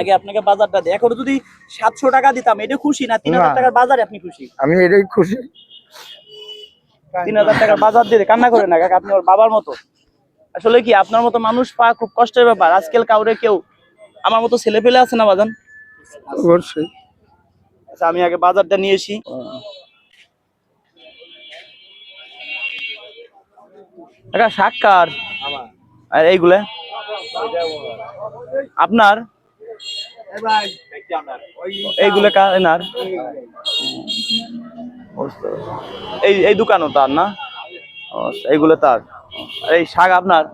আগে আপনাকে বাজারটা দিই। এখন যদি সাতশো টাকা দিতাম এটা খুশি না? তিন হাজার টাকার বাজারে আপনি খুশি? আমি এটাই খুশি। তিন হাজার টাকার বাজার দিয়ে কান্না করে না কাকা? আপনি ওর বাবার মতো। আসলে কি আপনার মতো মানুষ পাওয়া খুব কষ্টের ব্যাপার। আজকাল কাউরে কেউ আমার মতো ছেলে পেলে আছে না বাজান? অবশ্যই। আচ্ছা আমি আগে বাজারটা নিয়ে এসি। কাকা শাক কার? আর এইগুলা? আপনার? এইগুলা এনার? এই এই দোকানও তার না? এইগুলো তার। এই শাক আপনার?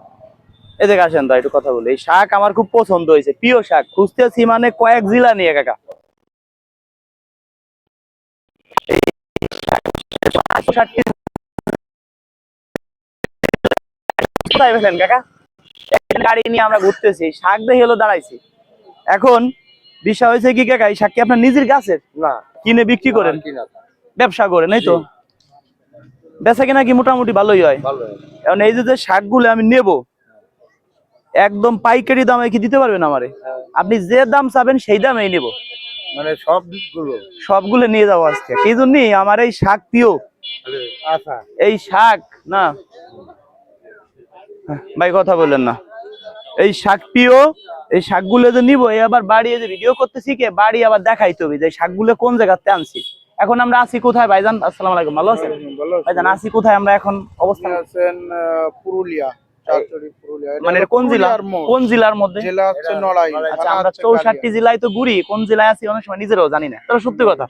এদিকে আসেন তো একটু কথা বলি। এই শাক আমার খুব পছন্দ হয়েছে প্রিয় শাক। খুঁজতেছি মানে কয়েক জিলা নিয়ে কাকা এই শাক 160 কোথায় পেলেন কাকা? গাড়ি নিয়ে আমরা ঘুরতেছি শাক দেখে হলো দাঁড়াইছি। এখন বিষয় হয়েছে কি কাকা এই শাক কি আপনার নিজের গাছের? না। কিনে বিক্রি করেন? ব্যবসা করেন এই তো? বেচা কিনা কি মোটামুটি ভালোই হয়? ভালো এখন এই যে যে শাকগুলো আমি নেব একদম পাইকারি দামে কি দিতে পারবেন আমারে? আপনি যে দাম চাবেন সেই দামেই নেব। মানে সব দিকগুলো সবগুলো নিয়ে যাব আজকে। এই জন্যই? আমার এই শাক প্রিয়। আচ্ছা। এই শাক না। ভাই কথা বললেন না। এই শাক প্রিয় এই শাকগুলো যে নিবো এই আবার বাড়ি যে ভিডিও করতে শিখে বাড়ি আবার দেখাইতে হবে যে শাকগুলো কোন জায়গাতে আনছি। এখন আমরা আছি কোথায়? ভাইজান আসসালামু আলাইকুম ভালো আছেন? ভাইজান আছি কোথায়? আমরা এখন অবস্থান আছেন পুরুলিয়া মানে কোন জেলা কোন জেলার মধ্যে? জেলা হচ্ছে নড়াই আচ্ছা আমরা চৌষট্টি জেলায় তো ঘুরি কোন জেলায় আছি অনেক সময় নিজেরাও জানি না। তবে সত্যি কথা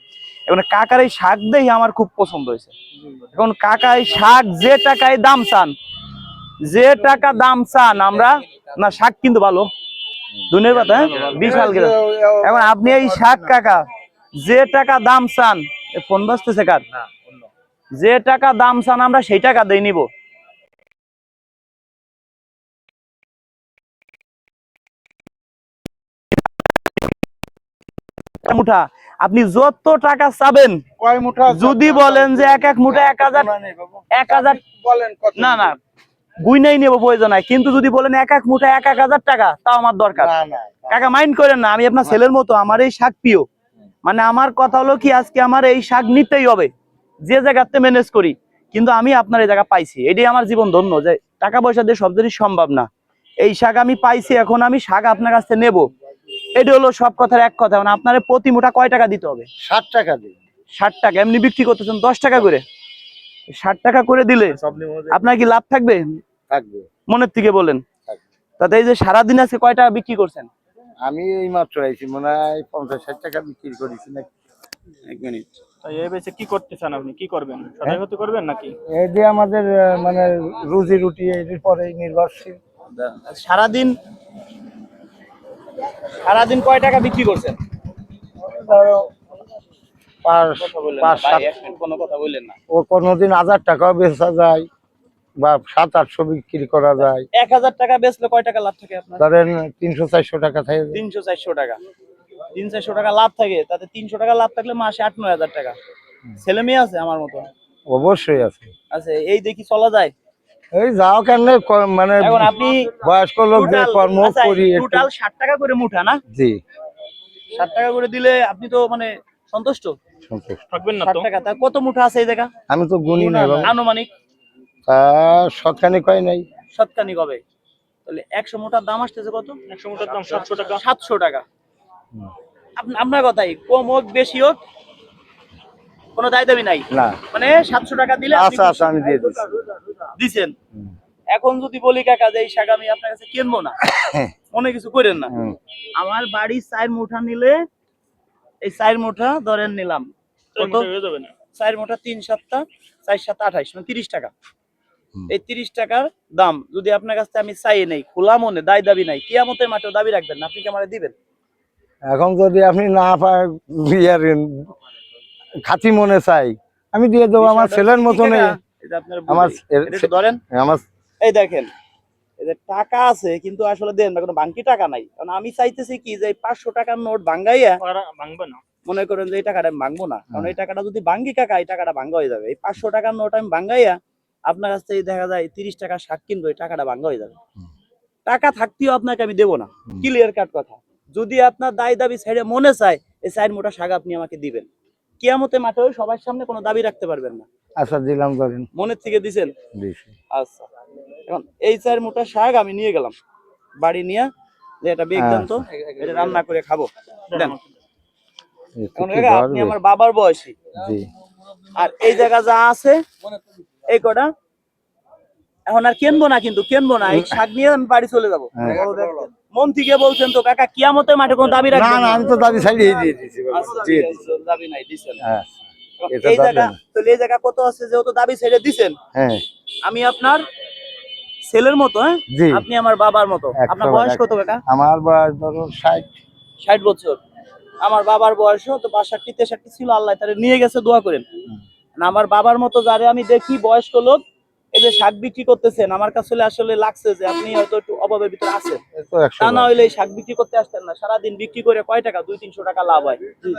এখন কাকার এই শাক আমার খুব পছন্দ হয়েছে। এখন কাকা এই শাক যে টাকায় দাম চান যে টাকা দাম চান আমরা না শাক কিন্তু ভালো। দুনিয়ার কথা হ্যাঁ? বিশাল গেলে এখন আপনি এই শাক কাকা যে টাকা দাম চান ফোন বাজতেছে কার? যে টাকা দাম চান আমরা সেই টাকা দিয়ে নিব। মুঠা? আপনি যত টাকা চাবেন কয় মুঠা? যদি বলেন যে এক এক মুঠা এক হাজার এক হাজার বলেন না না গুইনাই নেব প্রয়োজন নাই কিন্তু যদি বলেন এক এক মুঠা এক এক হাজার টাকা তাও আমার দরকার। কাকা মাইন্ড করেন না আমি আপনার ছেলের মতো আমার এই শাক প্রিয়। মানে আমার কথা হলো কি আজকে আমার এই শাক নিতেই হবে। যে জায়গাতে ম্যানেজ করি। কিন্তু আমি আপনার এই জায়গা পাইছি। এটাই আমার জীবন ধন্য যে টাকা পয়সা দিয়ে সব জিনিস সম্ভব না। এই শাক আমি পাইছি এখন আমি শাক আপনার কাছ থেকে নেব। এটা হলো সব কথার এক কথা। মানে আপনার প্রতি মুঠা কয় টাকা দিতে হবে? ষাট টাকা দিন। ষাট টাকা এমনি বিক্রি করতেছেন দশ টাকা করে। ষাট টাকা করে দিলে আপনার কি লাভ থাকবে? থাকবে। মনের থেকে বলেন। তাতে এই যে সারাদিন আজকে কয় টাকা বিক্রি করছেন? আমি এই মাত্র আইছি মনে হয় পঞ্চাশ ষাট টাকা বিক্রি করেছি নাকি? এক মিনিট। এই বেচে কি করতে চান আপনি? কি করবেন? করবেন নাকি? এই যে আমাদের মানে রুজি রুটি এর পরে নির্ভরশীল। সারাদিন সারাদিন কয় টাকা বিক্রি করছেন? ধরো ও কোনোদিন হাজার টাকাও বেচা যায় বা সাত আটশো বিক্রি করা যায়। এক হাজার টাকা বেচলে কয় টাকা লাভ থাকে আপনার? ধরেন তিনশো চারশো টাকা থাকে। তিনশো চারশো টাকা। তিন চারশো টাকা লাভ থাকে তাতে তিনশো টাকা লাভ থাকলে মাসে আট নয় হাজার টাকা। ছেলে মেয়ে আছে আমার মতো? অবশ্যই আছে। আছে এই দেখি চলা যায়? এই যাও কেন মানে এখন আপনি বয়স্ক লোক কর্ম করি টোটাল ষাট টাকা করে মুঠা না? জি। ষাট টাকা করে দিলে আপনি তো মানে সন্তুষ্ট? সন্তুষ্ট। থাকবেন না তো? টাকা তা কত মুঠা আছে এই জায়গা? আমি তো গুনি বাবা। আনুমানিক? কয় নাই। হবে তাহলে একশো দাম আসতেছে কত? একশো মোটার দাম সাতশো টাকা। সাতশো টাকা। আপ- আপনার কথাই কম হোক বেশি হোক কোনো দায় দাবি নাই। না। মানে সাতশো টাকা দিলে আচ্ছা আচ্ছা আমি দিয়ে দিচ্ছি। দিছেন। এখন যদি বলি কাকা যে এই শাক আমি আপনার কাছে কিনবো না মনে কিছু করেন না। আমার বাড়ি চার মুঠা নিলে এই চার মুঠা ধরেন নিলাম। কত? হয়ে চার মুঠা তিন সপ্তাহ চার সাত আঠাইশ মানে তিরিশ টাকা। এই তিরিশ টাকার দাম যদি আপনার কাছে আমি চাই নেই খোলা মনে দায় দাবি নাই কিয়ামতের মাঠেও দাবি রাখবেন না আপনি কি আমার দিবেন? এখন যদি আপনি না পায় ইয়ার খাতি মনে চাই আমি দিয়ে দেবো আমার ছেলের হচ্ছে মতন কি কাকা? এটা আপনার আমার ধরেন। আমার এই দেখেন টাকা আছে কিন্তু আসলে দেন না কোনো বাঙ্কি টাকা নাই। কারণ আমি চাইতেছি কি যে পাঁচশো টাকার নোট ভাঙ্গাইয়া ভাঙবে না। মনে করেন যে এই টাকাটা আমি ভাঙবো না। কারণ এই টাকাটা যদি ভাঙ্গি কাকা এই টাকাটা ভাঙ্গা হয়ে যাবে। এই পাঁচশো টাকার নোট আমি ভাঙ্গাইয়া আপনার কাছ থেকে দেখা যায় তিরিশ টাকা শাক কিনবো এই টাকাটা ভাঙ্গা হয়ে যাবে। টাকা থাকতেও আপনাকে আমি দেবো না। ক্লিয়ার কাট কথা। যদি আপনার দায় দাবি ছেড়ে মনে চায় এই চার মোটা শাক আপনি আমাকে দিবেন। কিয়ামতে মাঠেও সবার সামনে কোনো দাবি রাখতে পারবেন না। আচ্ছা দিলাম মনের থেকে দিছেন? আচ্ছা। এখন এই চার মোটা শাক আমি নিয়ে গেলাম। বাড়ি নিয়ে যে এটা বেগ তো এটা রান্না করে খাব। দেন। আপনি? আমার বাবার বয়সী। আর এই জায়গা যা আছে এই কটা এখন আর কিনবো না কিন্তু কিনবো না। এই শাক নিয়ে আমি বাড়ি চলে যাব। হ্যাঁ। মন থেকে বলছেন তো কাকা কিয়ামতের মাঠে কোনো দাবি রাখবেন না আমি তো দাবি ছাড়িয়ে দিয়ে দিয়েছি আচ্ছা, দাবি নাই দিছেন। হ্যাঁ। এই জায়গা। তাহলে এই জায়গা কত আছে যেহেতু দাবি ছেড়ে দিছেন? হ্যাঁ। আমি আপনার ছেলের মতো হ্যাঁ? জি। আপনি আমার বাবার মতো। আপনার বয়স কত কাকা আমার বয়স ধরো ষাট। ষাট বছর। আমার বাবার বয়সও তো বাষট্টি তেষট্টি ছিল আল্লাহ তাহলে নিয়ে গেছে দোয়া করেন। না আমার বাবার মতো যারে আমি দেখি বয়স্ক লোক এই যে শাক বিক্রি করতেছেন আমার কাছে আসলে লাগছে যে আপনি হয়তো একটু অভাবের ভিতরে আছেন। তা না হইলে শাক বিক্রি করতে আসতেন না। সারাদিন বিক্রি করে কয় টাকা? দুই তিনশো টাকা লাভ হয়।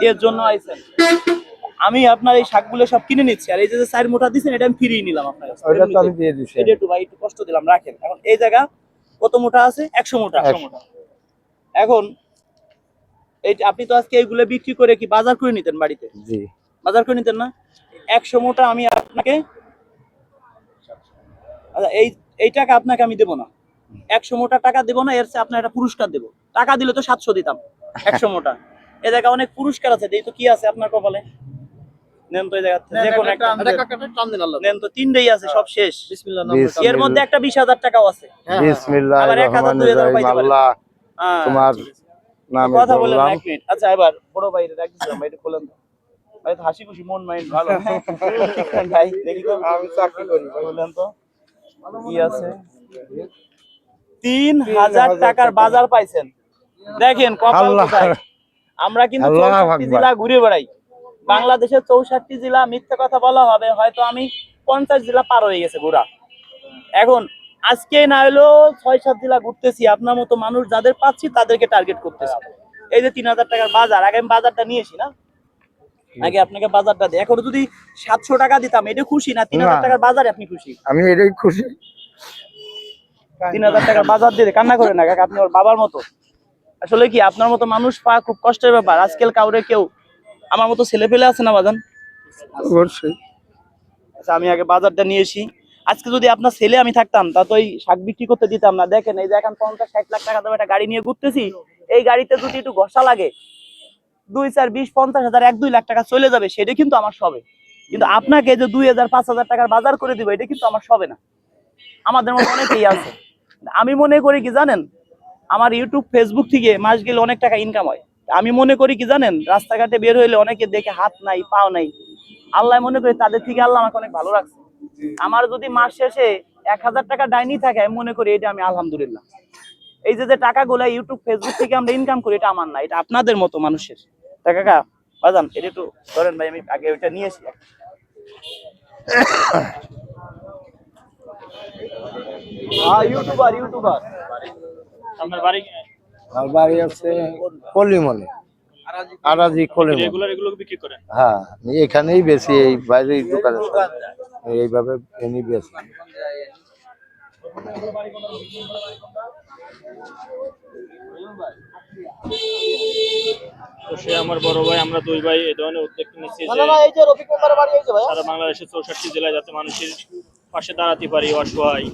এর জন্য আইছেন। আমি আপনার এই শাকগুলো সব কিনে নিচ্ছি। আর এই যে চার মোটা দিচ্ছেন এটা আমি ফিরিয়ে নিলাম আপনার এটা একটু ভাই একটু কষ্ট দিলাম রাখেন। এখন এই জায়গা কত মোটা আছে? একশো মোটা একশো। এখন এই আপনি তো আজকে এইগুলো বিক্রি করে কি বাজার করে নিতেন বাড়িতে? জি। বাজার করে নিতেন না? একশো মোটা আমি আপনাকে এই এই টাকা আপনাকে আমি দেবো না। একশো মোটা টাকা দেবো না এর চেয়ে আপনার একটা পুরস্কার দেবো। টাকা দিলে তো সাতশো দিতাম একশো মোটা। এ জায়গায় অনেক পুরস্কার আছে এই তো কি আছে আপনার কপালে। নেন তো এই জায়গা যে কোনো একটা নেন তো তিনটেই আছে সব শেষ। এর মধ্যে একটা বিশ হাজার টাকাও আছে। বিসমিল্লাহ আবার এক হাজার, দুই হাজার পাইতে পারেন। হ্যাঁ, তোমার কথা বলেন বললাম। এক মিনিট। আচ্ছা এবার বড় ভাই রাখছিলাম ভাই এটা খোলেন তো। ভাই হাসি খুশি মন মাইন্ড ভালো। ভাই দেখি তো। আমি চাকরি করি বলেন তো। কি আছে? তিন হাজার টাকার বাজার পাইছেন। দেখেন কপাল আমরা কিন্তু। জেলা ঘুরে বেড়াই। বাংলাদেশের চৌষট্টি জেলা মিথ্যে কথা বলা হবে হয়তো আমি পঞ্চাশ জেলা পার হয়ে গেছে ঘোরা। এখন আজকে না হলেও ছয় সাত জেলা ঘুরতেছি আপনার মতো মানুষ যাদের পাচ্ছি তাদেরকে টার্গেট করতেছি। এই যে তিন হাজার টাকার বাজার আগে আমি বাজারটা নিয়েছি না? আগে আপনাকে বাজারটা দিই। এখন যদি সাতশো টাকা দিতাম এটা খুশি না? তিন হাজার টাকার বাজারে আপনি খুশি? আমি এটাই খুশি। তিন হাজার টাকার বাজার দিয়ে কান্না করে না কাকা? আপনি ওর বাবার মতো। আসলে কি আপনার মতো মানুষ পাওয়া খুব কষ্টের ব্যাপার। আজকাল কাউরে কেউ আমার মতো ছেলে পেলে আছে না বাজান? অবশ্যই। আচ্ছা আমি আগে বাজারটা নিয়ে এসি। আজকে যদি আপনার ছেলে আমি থাকতাম তা তো এই শাক বিক্রি করতে দিতাম না। দেখেন এই যে এখন পঞ্চাশ ষাট লাখ টাকা দামে একটা গাড়ি নিয়ে ঘুরতেছি। এই গাড়িতে যদি একটু ঘষা লাগে দুই চার বিশ পঞ্চাশ হাজার এক দুই লাখ টাকা চলে যাবে সেটা কিন্তু আমার সবে। কিন্তু আপনাকে যে দুই হাজার পাঁচ হাজার টাকার বাজার করে দিবে এটা কিন্তু আমার সবে না। আমাদের মতো অনেকেই আছে। আমি মনে করি কি জানেন আমার ইউটিউব ফেসবুক থেকে মাস গেলে অনেক টাকা ইনকাম হয়। আমি মনে করি কি জানেন রাস্তাঘাটে বের হইলে অনেকে দেখে হাত নাই পাও নাই। আল্লাহ মনে করি তাদের থেকে আল্লাহ আমাকে অনেক ভালো রাখছে। আমার যদি মাস শেষে এক হাজার টাকা ডাইনি থাকে আমি মনে করি এটা আমি আলহামদুলিল্লাহ। এই যে যে টাকাগুলো ইউটিউব ফেসবুক থেকে আমরা ইনকাম করি এটা আমার না এটা আপনাদের মতো মানুষের। তা কাকা বাজান এটা একটু ধরেন ভাই আমি আগে ওইটা নিয়ে আসি। ইউটিউবার ইউটিউবার আপনার বাড়ি আমার বাড়ি আছে কলিমলে আরাজি কলিমল রেগুলার এগুলো বিক্রি করেন? হ্যাঁ এখানেই বেশি এই বাইরে দোকানে এইভাবে এনে বেশি। তো সে আমার বড় ভাই আমরা দুই ভাই এই ধরনের উদ্যোগ নিচ্ছি যে সারা বাংলাদেশের চৌষট্টি জেলায় যাতে মানুষের পাশে দাঁড়াতে পারি অসহায়।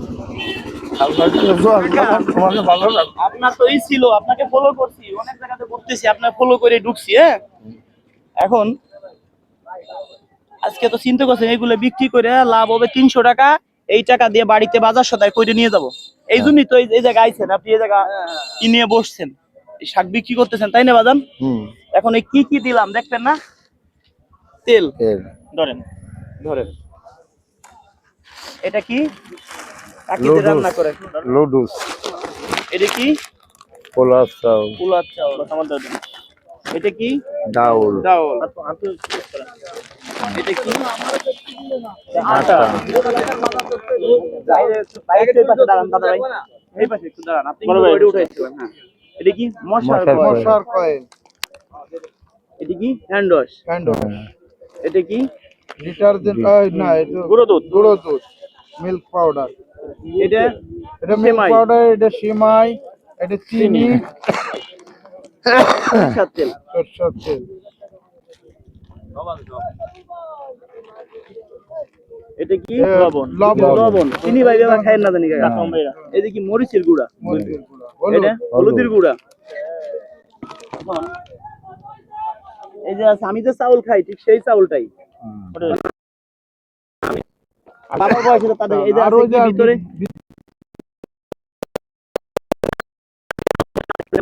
আপনার তো ছিল আপনাকে ফলো করছি অনেক জায়গাতে করতেছি আপনার ফলো করে ঢুকছি হ্যাঁ? এখন আজকে তো চিন্তা করছেন এগুলো বিক্রি করে লাভ হবে তিনশো টাকা এই টাকা দিয়ে বাড়িতে বাজার সদায় করে নিয়ে যাব। এই জন্যই তো এই- এই জায়গায় আইছেন আপনি এই জায়গা কি নিয়ে বসছেন? এই শাক বিক্রি করতেছেন তাই না বাজান? হুম। এখন এই কি কি দিলাম দেখবেন না? তেল। ধরেন। ধরেন। এটা কি? কাকিতে রান্না করে। লুডুস। এটা কি? পোলাও চাউল। পোলার চাউল আমার এটা কি? ডাউল। এটা কি আটা এই হ্যাঁ মশার মশার কয়েল। এটা কি হ্যান্ড ওয়াশ এটা কি ডিটারজেন্ট না এটা মিল্ক পাউডার এটা এটা মিল্ক। পাউডার এটা সিমাই এটা চিনি তেল সরষের তেল এটা কি? লবণ। লবণ। চিনি ভাই বাবা খায়েন না জানি কাকা। ভাইরা। কি মরিচের গুঁড়া? এটা? হলুদের গুঁড়া। এই যে আমি যে চাউল খাই ঠিক সেই চাউলটাই। বাবার বয়সে তাদের এই যে আছে ওই কি যে ভিতরে?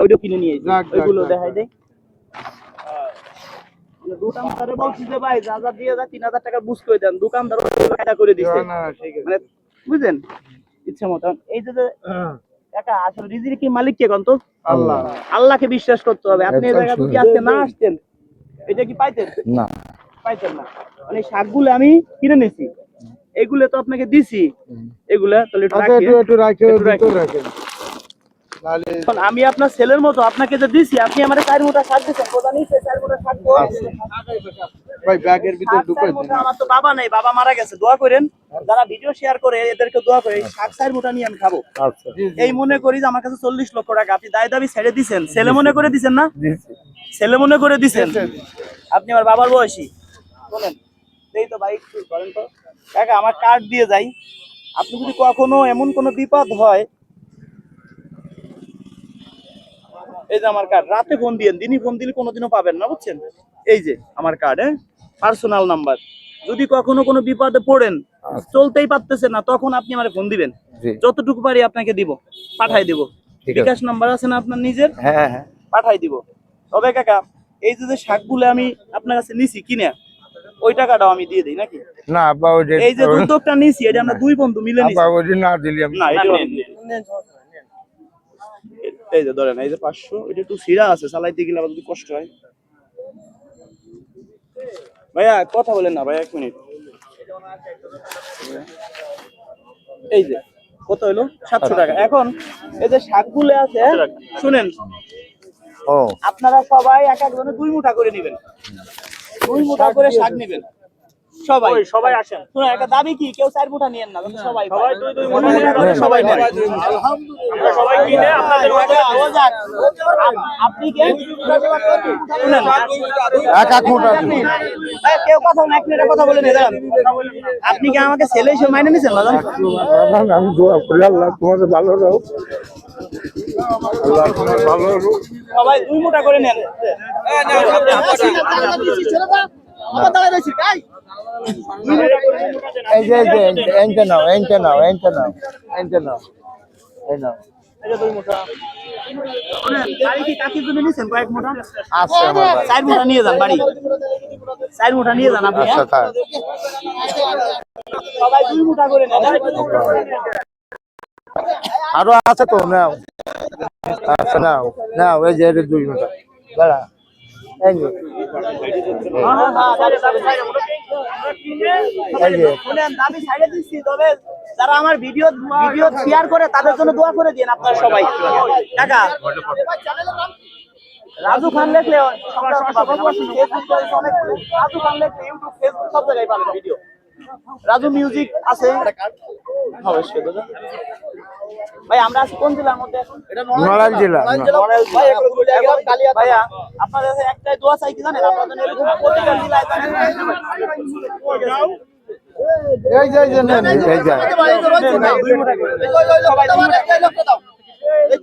ওইটা কিনে নিয়ে ওইগুলো দেখাই দেই। দোকানদারে বলছি যে ভাই যা যা দিয়ে যা তিন হাজার টাকা বুঝ করে দেন। দোকানদার কাটা করে দিচ্ছে। মানে বুঝলেন? ইচ্ছা মতন এই যে হ্যাঁ, আসলে রিজির কি মালিক কে কন্ত আল্লাহ। আল্লাহকে বিশ্বাস করতে হবে। আপনি এই জায়গা যদি শুনুন। আজকে না আসতেন? এটা কি পাইতেন? না। পাইতেন না। মানে শাকগুলো আমি কিনে নিছি। এগুলো তো আপনাকে দিছি। এগুলা তাহলে একটু আচ্ছা রাখেন। আমি আপনার ছেলের মতো আপনাকে যে দিছি আপনি আমার চার মোটা শাক দিচ্ছেন কোথা নিচ্ছে চার মোটা শাক ভাই ব্যাগের ভিতর ঢুকাই দিন। আমার তো বাবা নেই বাবা মারা গেছে দোয়া করেন। যারা ভিডিও শেয়ার করে এদেরকে দোয়া করে শাক চার মোটা নিয়ে আমি খাব। আচ্ছা। এই মনে করি যে আমার কাছে চল্লিশ লক্ষ টাকা আপনি দায় দাবি ছেড়ে দিছেন। ছেলে মনে করে দিছেন না? ছেলে মনে করে দিছেন? আপনি আমার বাবার বয়সী। বলেন এই তো ভাই একটু করেন তো। কাকা আমার কার্ড দিয়ে যাই। আপনি যদি কখনো এমন কোনো বিপদ হয় এই যে আমার কার্ড রাতে ফোন দিয়েন দিনই ফোন দিলে কোনোদিনও পাবেন না বুঝছেন এই যে আমার কার্ড হ্যাঁ পার্সোনাল নাম্বার যদি কখনো কোনো বিপদে পড়েন চলতেই পারতেছেন না তখন আপনি আমার ফোন দিবেন যতটুকু পারি আপনাকে দিব পাঠাই দিব বিকাশ নাম্বার আছে না আপনার নিজের হ্যাঁ হ্যাঁ পাঠাই দিব তবে কাকা এই যে যে শাকগুলো আমি আপনার কাছে নিছি কিনে ওই টাকাটাও আমি দিয়ে দিই নাকি না যে এই যে উদ্যোগটা নিছি এটা আমরা দুই বন্ধু মিলে নিছি ওই না দিলি আমি না এটা এই যে ধরেন এই যে পাঁচশো এটা একটু সিরা আছে চালাইতে গেলে আবার যদি কষ্ট হয়। ভাইয়া কথা বলেন না ভাইয়া এক মিনিট। এই যে কত হলো সাতশো টাকা। এখন এই যে শাকগুলো আছে শুনেন আপনারা সবাই এক একজনে দুই মুঠা করে নেবেন। দুই মুঠা করে শাক নেবেন। সবাই সবাই আসেন একটা দাবি কি কেউ চার নিয়েন না সবাই সবাই। দুই দুই সবাই নেন। আমরা সবাই কিনে আপনাদের আচ্ছা, আপনি কে শুনেন। এক এক মোটা এই, কেউ কথা এক মিনিটের কথা বলে নিয়ে। আপনি কি আমাকে ছেলে হিসেবে মাইনে নিছেন বাবা, আমি দোয়া করি আল্লাহ তোমাদের ভালো রাখো আল্লাহ তোমার ভালো রাখো সবাই দুই মুঠা করে নেন এই যে এই যে নাও নাও নাও নাও এই নাও। বাড়ি। বাড়ি আচ্ছা আরও আছে তো নাও। আচ্ছা নাও নাও এই যে দুই মিনিট দাঁড়া। ছাইড়ে দিচ্ছি, তবে যারা আমার ভিডিও ভিডিও শেয়ার করে তাদের জন্য দোয়া করে দিন আপনারা সবাই রাজু খান লেখলে ফেসবুক ভিডিও রাজু মিউজিক আছে অবশ্যই দাদা। ভাই আমরা আছি কোন জেলার মধ্যে এখন? নড়াইল জেলা নড়াইল ভাই, আপনাদের একটাই দোয়া চাই কি জানেন আপনাদের এরকম প্রতিটা জেলায় জানেন এই যে এই যে নেন এই যে এই যে নেন এই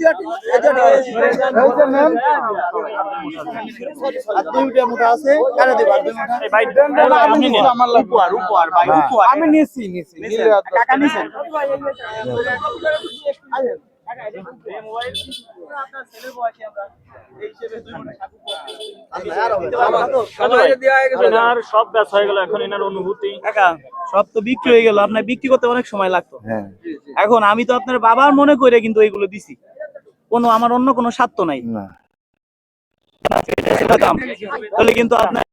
ভাই আপনি নিন আমি নিছি নিছি নিলে আর এনার সব ব্যাস হয়ে গেল এখন এনার অনুভূতি। সব তো বিক্রি হয়ে গেল আপনার বিক্রি করতে অনেক সময় লাগতো। হ্যাঁ। এখন আমি তো আপনার বাবার মনে করে কিন্তু এইগুলো দিছি। কোনো আমার অন্য কোনো স্বার্থ নাই। তাহলে কিন্তু আপনার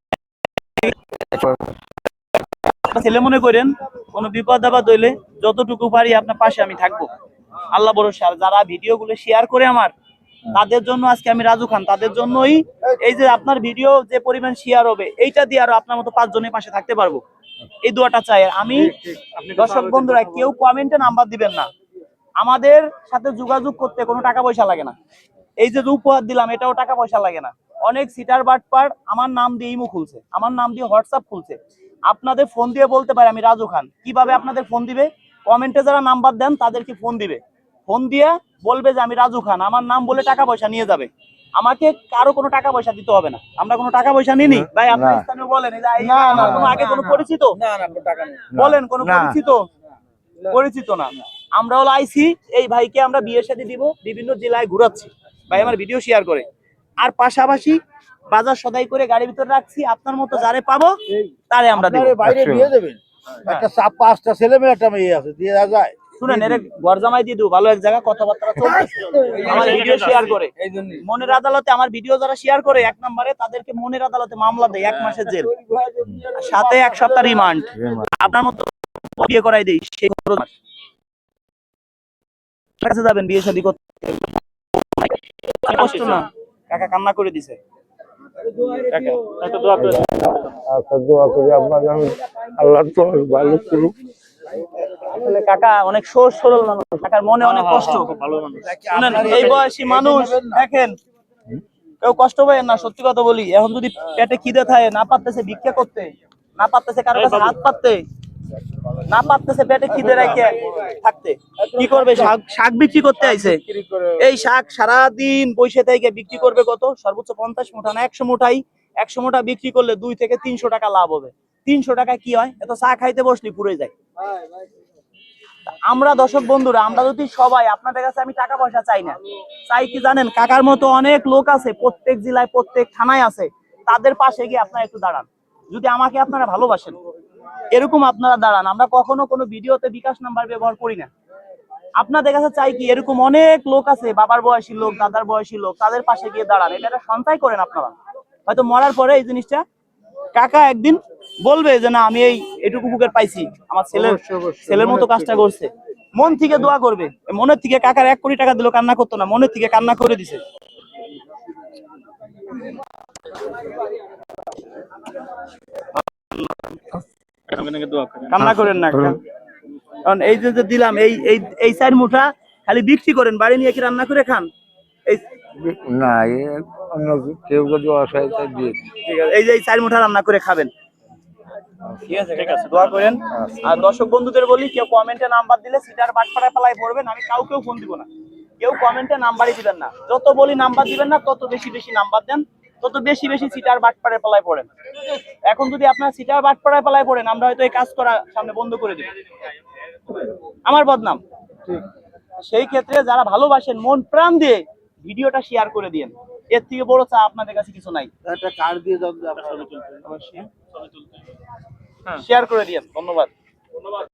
আপনার ছেলে মনে করেন কোনো বিপদ আপদ হইলে যতটুকু পারি আপনার পাশে আমি থাকব। আল্লাহ ভরসা আর যারা ভিডিও গুলো শেয়ার করে আমার তাদের জন্য আজকে আমি রাজু খান তাদের জন্যই এই যে আপনার ভিডিও যে পরিমাণ শেয়ার হবে এইটা দিয়ে আরও আপনার মতো পাঁচজনের পাশে থাকতে পারব। এই দোয়াটা চাই আমি দর্শক বন্ধুরা কেউ কমেন্টে নাম্বার দিবেন না। আমাদের সাথে যোগাযোগ করতে কোনো টাকা পয়সা লাগে না। এই যে যে উপহার দিলাম এটাও টাকা পয়সা লাগে না। অনেক সিটার বাটপার আমার নাম দিয়ে ইমো খুলছে আমার নাম দিয়ে হোয়াটসঅ্যাপ খুলছে। আপনাদের ফোন দিয়ে বলতে পারে আমি রাজু খান। কীভাবে আপনাদের ফোন দিবে? কমেন্টে যারা নাম্বার দেন তাদেরকে ফোন দিবে। ফোন দিয়ে বলবে যে আমি রাজু খান আমার নাম বলে টাকা পয়সা নিয়ে যাবে। আমাকে কারও কোনো টাকা পয়সা দিতে হবে না। আমরা কোনো টাকা পয়সা নিনি ভাই আপনার স্থানীয় বলেন এই যে না, না, আগে কোনো পরিচিত? না না কোনো টাকা নেই। বলেন কোনো পরিচিত? পরিচিত না। আমরা হলো আইসি এই ভাইকে আমরা বিয়ের সাথে দিব বিভিন্ন জেলায় ঘুরাচ্ছি। ভাই আমার ভিডিও শেয়ার করে। আর পাশাপাশি বাজার সদাই করে গাড়ির ভিতরে রাখছি আপনার মতো যারে পাবো তারে আমরা দিব। বাইরে আচ্ছা। দিয়ে দেবেন? একটা চাপ পাঁচটা ছেলে মেয়ে একটা মেয়ে আছে দিয়ে যায়। শুনেন এর ঘর জামাই দিয়ে দিব ভালো এক জায়গা কথাবার্তা চলতেছে। আমার ভিডিও শেয়ার করে। মনের আদালতে আমার ভিডিও যারা শেয়ার করে এক নম্বরে তাদেরকে মনের আদালতে মামলা দেয় এক মাসের জেল। সাথে এক সপ্তাহ রিমান্ড আপনার মতো বিয়ে করাই দেই সেই মাস। কাছে যাবেন বিয়ে শাদী করতে? কষ্ট না। কাকা কান্না করে দিছে। আচ্ছা দোয়া করি আপনাকে আল্লাহ তো ভালো করুক। আসলে কাকা অনেক সোর সরল মানুষ। কাকার মনে অনেক কষ্ট। ভালো মানুষ। এই বয়সী মানুষ দেখেন কেউ কষ্ট পায় না সত্যি কথা বলি। এখন যদি পেটে খিদে থাকে না পারতেছে ভিক্ষা করতে না পারতেছে কারও কাছে হাত পাততে না পারতেছে পেটে খিদে রেখে থাকতে কি করবে? শাক শাক বিক্রি করতে আইছে। এই শাক সারাদিন বসে থেকে বিক্রি করবে কত? সর্বোচ্চ পঞ্চাশ মুঠা না একশো মুঠাই একশো মুঠা বিক্রি করলে দুই থেকে তিনশো টাকা লাভ হবে। তিনশো টাকা কি হয়? এত চা খাইতে বসলি পুড়ে যায়। আমরা দর্শক বন্ধুরা আমরা যদি সবাই আপনাদের কাছে আমি টাকা পয়সা চাই না। চাই কি জানেন কাকার মতো অনেক লোক আছে প্রত্যেক জেলায় প্রত্যেক থানায় আছে। তাদের পাশে গিয়ে আপনারা একটু দাঁড়ান। যদি আমাকে আপনারা ভালোবাসেন এরকম আপনারা দাঁড়ান। আমরা কখনো কোনো ভিডিওতে বিকাশ নাম্বার ব্যবহার করি না। আপনাদের কাছে চাই কি এরকম অনেক লোক আছে বাবার বয়সী লোক দাদার বয়সী লোক তাদের পাশে গিয়ে দাঁড়ান। এটা একটা সঞ্চয় করেন আপনারা। হয়তো মরার পরে এই জিনিসটা কাকা একদিন বলবে যে না আমি এই এটুকু বুকের পাইছি। আমার ছেলের ছেলের মতো কাজটা করছে। মন থেকে দোয়া করবে। মনের থেকে কাকার এক কোটি টাকা দিল কান্না করতো না। মনের থেকে কান্না করে দিছে। কান্না করেন না কারণ এই যে দিলাম এই এই এই চার মুঠা খালি বিক্রি করেন বাড়ি নিয়ে কি রান্না করে খান? এই না অন্য কেউ যদি দিয়ে ঠিক আছে এই যে এই চার মুঠা রান্না করে খাবেন। ঠিক আছে ঠিক আছে দোয়া করেন। আর দর্শক বন্ধুদের বলি কেউ কমেন্টে নাম্বার দিলে সিটার বাটপাড়ায় পালায় পড়বেন আমি কাউকেও ফোন দিব না। কেউ কমেন্টে নাম্বারই দিবেন না। যত বলি নাম্বার দিবেন না তত বেশি বেশি নাম্বার দেন তত বেশি বেশি সিটার বাটপাড়ায় পালায় পড়েন। এখন যদি আপনার সিটার বাটপাড়ায় পালায় পড়েন আমরা হয়তো এই কাজ করা সামনে বন্ধ করে দিব। আমার বদনাম। সেই ক্ষেত্রে যারা ভালোবাসেন মন প্রাণ দিয়ে ভিডিওটা শেয়ার করে দিন এর থেকে বড় চা আপনাদের কাছে কিছু নাই। একটা কার্ড দিয়ে দাও তুলতে হ্যাঁ। শেয়ার করে দিন ধন্যবাদ। ধন্যবাদ।